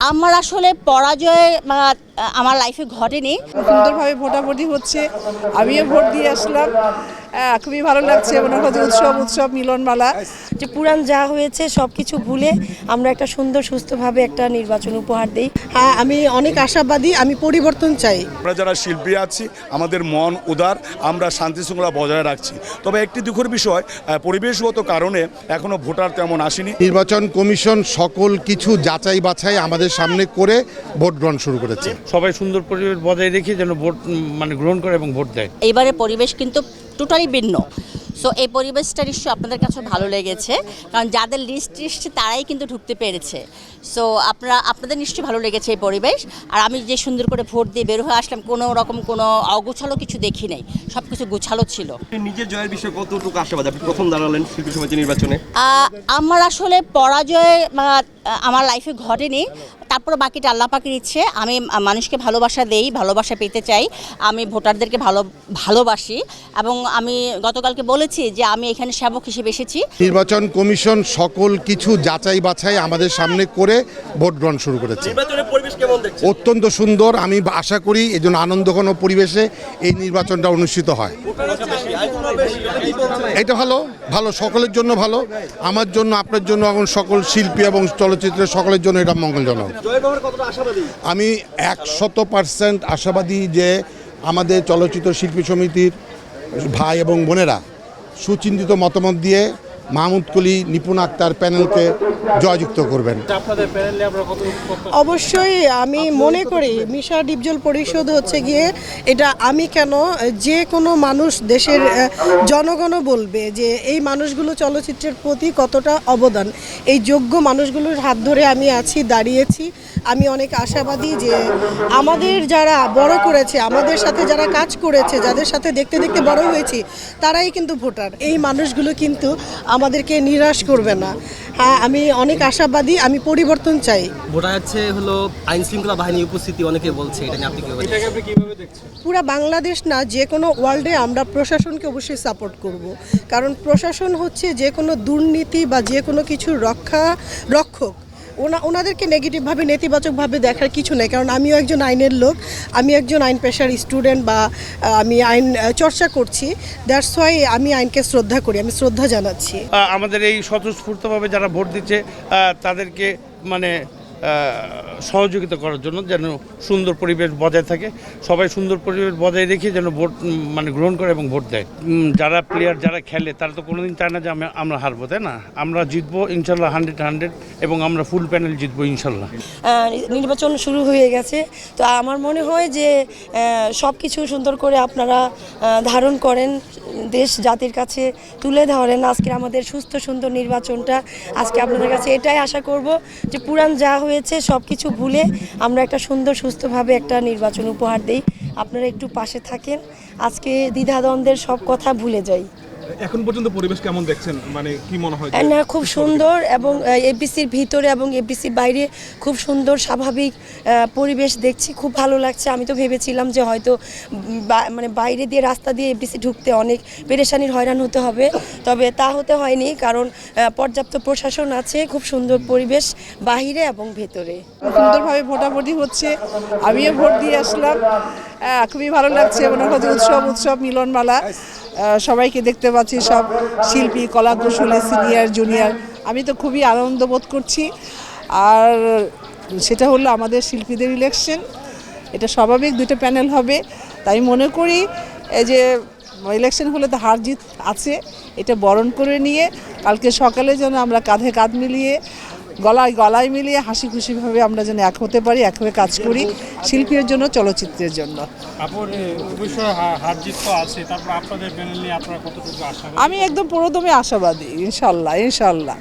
আমার আসলে পরাজয় আমার লাইফে ঘটেনি। সুন্দরভাবে ভোটাভুটি হচ্ছে। আমিও ভোট দিয়ে আসলাম। খুবই ভালো লাগছে মনে হচ্ছে উৎসব উৎসব মিলনমালা। যে পুরাণ যা হয়েছে সব কিছু ভুলে আমরা একটা সুন্দর সুস্থভাবে একটা নির্বাচন উপহার দিই। হ্যাঁ আমি অনেক আশাবাদী আমি পরিবর্তন চাই। আমরা যারা শিল্পী আছি আমাদের মন উদার আমরা শান্তি শৃঙ্খলা বজায় রাখছি। তবে একটি দুঃখের বিষয় পরিবেশগত কারণে এখনও ভোটার তেমন আসেনি। নির্বাচন কমিশন সকল কিছু যাচাই বাছাই আমাদের সামনে করে ভোট গ্রহণ শুরু করেছে। সবাই সুন্দর পরিবেশ বজায় রেখে যেন ভোট মানে গ্রহণ করে এবং ভোট দেয়। এইবারে পরিবেশ কিন্তু টোটালি ভিন্ন। সো এই পরিবেশটা নিশ্চয়ই আপনাদের কাছে ভালো লেগেছে কারণ যাদের লিস্ট এসছে তারাই কিন্তু ঢুকতে পেরেছে। সো আপনারা আপনাদের নিশ্চয়ই ভালো লেগেছে এই পরিবেশ। আর আমি যে সুন্দর করে ভোট দিয়ে বের হয়ে আসলাম কোনো রকম কোনো অগোছালো কিছু দেখি নাই। সব কিছু গোছালো ছিল। নিজের জয়ের বিষয়ে কতটুকু আশাবাদ? আপনি প্রথম দাঁড়ালেন শিল্পী সমিতি নির্বাচনে। আমার আসলে পরাজয় আহ, আমার লাইফে ঘটেনি। তারপর বাকিটা আল্লাহ পাকের ইচ্ছে আমি মানুষকে ভালোবাসা দেই ভালোবাসা পেতে চাই। আমি ভোটারদেরকে ভালো ভালোবাসি। এবং আমি গতকালকে বলেছি যে আমি এখানে সেবক হিসেবে এসেছি। নির্বাচন কমিশন সকল কিছু যাচাই বাছাই আমাদের সামনে করে ভোট গ্রহণ শুরু করেছে। অত্যন্ত সুন্দর। আমি আশা করি এই জন্য আনন্দঘন পরিবেশে এই নির্বাচনটা অনুষ্ঠিত হয়। এটা ভালো ভালো সকলের জন্য ভালো। আমার জন্য আপনার জন্য এখন সকল শিল্পী এবং চলচ্চিত্রের সকলের জন্য এটা মঙ্গলজনক। আমি একশত পার্সেন্ট আশাবাদী যে আমাদের চলচ্চিত্র শিল্পী সমিতির ভাই এবং বোনেরা সুচিন্তিত মতামত দিয়ে মাহমুদ কলি নিপুণ আক্তার প্যানেলকে জয়যুক্ত করবেন। অবশ্যই আমি মনে করি মিশা ডিপজল পরিষদ হচ্ছে গিয়ে এটা আমি কেন যে কোনো মানুষ দেশের জনগণও বলবে যে এই মানুষগুলো চলচ্চিত্রের প্রতি কতটা অবদান। এই যোগ্য মানুষগুলোর হাত ধরে আমি আছি দাঁড়িয়েছি। আমি অনেক আশাবাদী যে আমাদের যারা বড় করেছে আমাদের সাথে যারা কাজ করেছে যাদের সাথে দেখতে দেখতে বড় হয়েছি তারাই কিন্তু ভোটার। এই মানুষগুলো কিন্তু আমাদেরকে নিরাশ করবে না। হ্যাঁ আমি অনেক আশাবাদী আমি পরিবর্তন চাই। ভোটা যাচ্ছে হলো আইন শৃঙ্খলা বাহিনীর উপস্থিতি অনেকে বলছে এটা নিয়ে আপনি কীভাবে দেখছেন? পুরো বাংলাদেশ না যে কোনো ওয়ার্ল্ডে আমরা প্রশাসনকে অবশ্যই সাপোর্ট করব। কারণ প্রশাসন হচ্ছে যে কোনো দুর্নীতি বা যে কোনো কিছু রক্ষা ওনা ওনাদেরকে নেগেটিভভাবে নেতিবাচকভাবে দেখার কিছু নেই, কারণ আমিও একজন আইনের লোক, আমি একজন আইন পেশার স্টুডেন্ট বা আমি আইন চর্চা করছি দ্যাটস ওয়াই আমি আইনকে শ্রদ্ধা করি, আমি শ্রদ্ধা জানাচ্ছি। আমাদের এই স্বতঃস্ফূর্তভাবে যারা ভোট দিচ্ছে তাদেরকে মানে সহযোগিতা করার জন্য যেন সুন্দর পরিবেশ বজায় থাকে। সবাই সুন্দর পরিবেশ বজায় রেখে যেন ভোট মানে গ্রহণ করে এবং ভোট দেয়। যারা প্লেয়ার যারা খেলে, তারা তো কোনোদিন চায় না যে আমি, আমরা হারবো, তাই না? আমরা জিতবো, ইনশাল্লাহ হান্ড্রেড হান্ড্রেড এবং আমরা ফুল প্যানেল জিতবো, ইনশাল্লাহ। নির্বাচন শুরু হয়ে গেছে। তো আমার মনে হয় যে সব কিছু সুন্দর করে আপনারা ধারণ করেন, দেশ জাতির কাছে তুলে ধরেন। আজকে আমাদের সুস্থ সুন্দর নির্বাচনটা, আজকে আপনাদের কাছে এটাই আশা করব যে পুরাণ যা হয়েছে সব কিছু ভুলে আমরা একটা সুন্দর, সুস্থভাবে একটা নির্বাচন উপহার দিই। আপনারা একটু পাশে থাকেন। আজকে দ্বিধাদ্বন্দ্বের সব কথা ভুলে যাই। এখন পর্যন্ত পরিবেশ কেমন দেখছেন? মানে কি মনে হয়? না খুব সুন্দর এবং এপিসির ভিতরে এবং এপিসির বাইরে খুব সুন্দর স্বাভাবিক পরিবেশ দেখছি খুব ভালো লাগছে। আমি তো ভেবেছিলাম যে হয়তো বা- মানে বাইরে দিয়ে রাস্তা দিয়ে এপিসি ঢুকতে অনেক পেরেশানির হয়রান হতে হবে। তবে তা হতে হয়নি কারণ পর্যাপ্ত প্রশাসন আছে খুব সুন্দর পরিবেশ বাহিরে এবং ভেতরে। সুন্দরভাবে ভোটাভুটি হচ্ছে আমিও ভোট দিয়ে আসলাম। খুবই ভালো লাগছে মনে হচ্ছে উৎসব উৎসব মিলনমালা। সবাইকে দেখতে পাচ্ছি, সব শিল্পী, কলা কৌশলী সিনিয়র জুনিয়র আমি তো খুবই আনন্দ বোধ করছি। আর সেটা হলো আমাদের শিল্পীদের ইলেকশন এটা স্বাভাবিক, দুটো প্যানেল হবে। তাই মনে করি, এই যে ইলেকশন হলে তো হার জিত আছে। এটা বরণ করে নিয়ে, কালকে সকালে যেন আমরা কাঁধে কাঁধ মিলিয়ে গলায় গলায় মিলিয়ে হাসি খুশিভাবে আমরা যেন এক হতে পারি এক হয়ে কাজ করি শিল্পীর জন্য চলচ্চিত্রের জন্য। আমি একদম পুরোদমে আশাবাদী ইনশাল্লাহ ইনশাল্লাহ।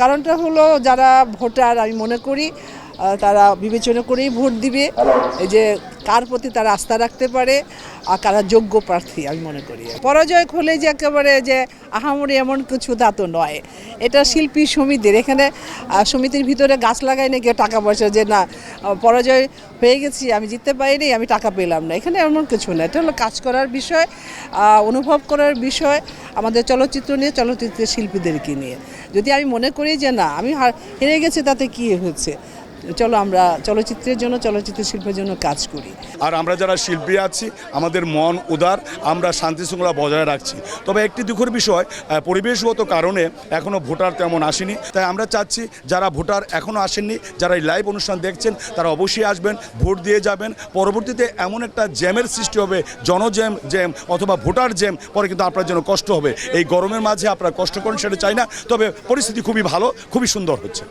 কারণটা হলো যারা ভোটার আমি মনে করি তারা বিবেচনা করেই ভোট দিবে। এই যে কার প্রতি তারা আস্থা রাখতে পারে আর কারা যোগ্য প্রার্থী, আমি মনে করি। পরাজয় হলে যে একেবারে যে আহামরি এমন কিছু তা তো নয়। এটা শিল্পী সমিতির, এখানে সমিতির ভিতরে গাছ লাগাই না কেউ টাকা পয়সা যে না পরাজয় হয়ে গেছি, আমি জিততে পারিনি, আমি টাকা পেলাম না। এখানে এমন কিছু না, এটা হলো কাজ করার বিষয় অনুভব করার বিষয়, আমাদের চলচ্চিত্র নিয়ে, চলচ্চিত্রের শিল্পীদেরকে নিয়ে। যদি আমি মনে করি যে না, আমি হার- গেছি তাতে কী হয়েছে চলো আমরা চলচ্চিত্রের জন্য, চলচ্চিত্র শিল্পের জন্য কাজ করি। আর আমরা যারা শিল্পী আছি, আমাদের মন উদার, আমরা শান্তি শৃঙ্খলা বজায় রাখছি। তবে একটি দুঃখের বিষয় পরিবেশগত কারণে এখনও ভোটার তেমন আসেনি। তাই আমরা চাচ্ছি, যারা ভোটার এখনও আসেননি, যারা এই লাইভ অনুষ্ঠান দেখছেন, তারা অবশ্যই আসবেন, ভোট দিয়ে যাবেন। পরবর্তীতে এমন একটা জ্যামের সৃষ্টি হবে, জনজ্যাম, জ্যাম অথবা ভোটার জ্যাম, পরে কিন্তু আপনার জন্য কষ্ট হবে। এই গরমের মাঝে আপনারা কষ্ট করেন, সেটা চাই না। তবে পরিস্থিতি খুবই ভালো, খুবই সুন্দর হচ্ছে।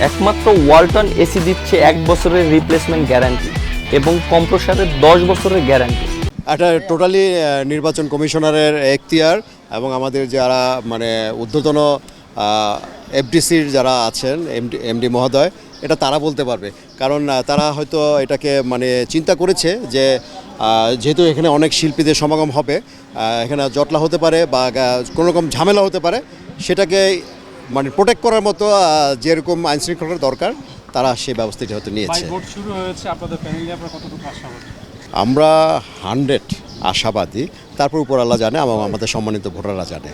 একমাত্র ওয়ালটন এসি দিচ্ছে এক বছরের রিপ্লেসমেন্ট গ্যারান্টি এবং কম্প্রসারের দশ বছরের গ্যারান্টি এটা টোটালি নির্বাচন কমিশনারের এখতিয়ার এবং আমাদের যারা মানে ঊর্ধ্বতন এফডিসির যারা আছেন এমডি এমডি মহোদয়, এটা তারা বলতে পারবে। কারণ তারা হয়তো এটাকে মানে চিন্তা করেছে যে যেহেতু এখানে অনেক শিল্পীদের সমাগম হবে এখানে জটলা হতে পারে বা, গা- কোনো রকম ঝামেলা হতে পারে, সেটাকে মানে প্রোটেক্ট করার মতো যেরকম আইন শৃঙ্খলার দরকার তারা সেই ব্যবস্থাটি হয়তো নিয়েছে। শুরু হয়েছে আপনাদের প্যানেল আপনারা কতটুকু আশাবাদী? আমরা হান্ড্রেড আশাবাদী তারপর উপর আল্লাহ জানে এবং আমাদের সম্মানিত ভোটাররা জানে।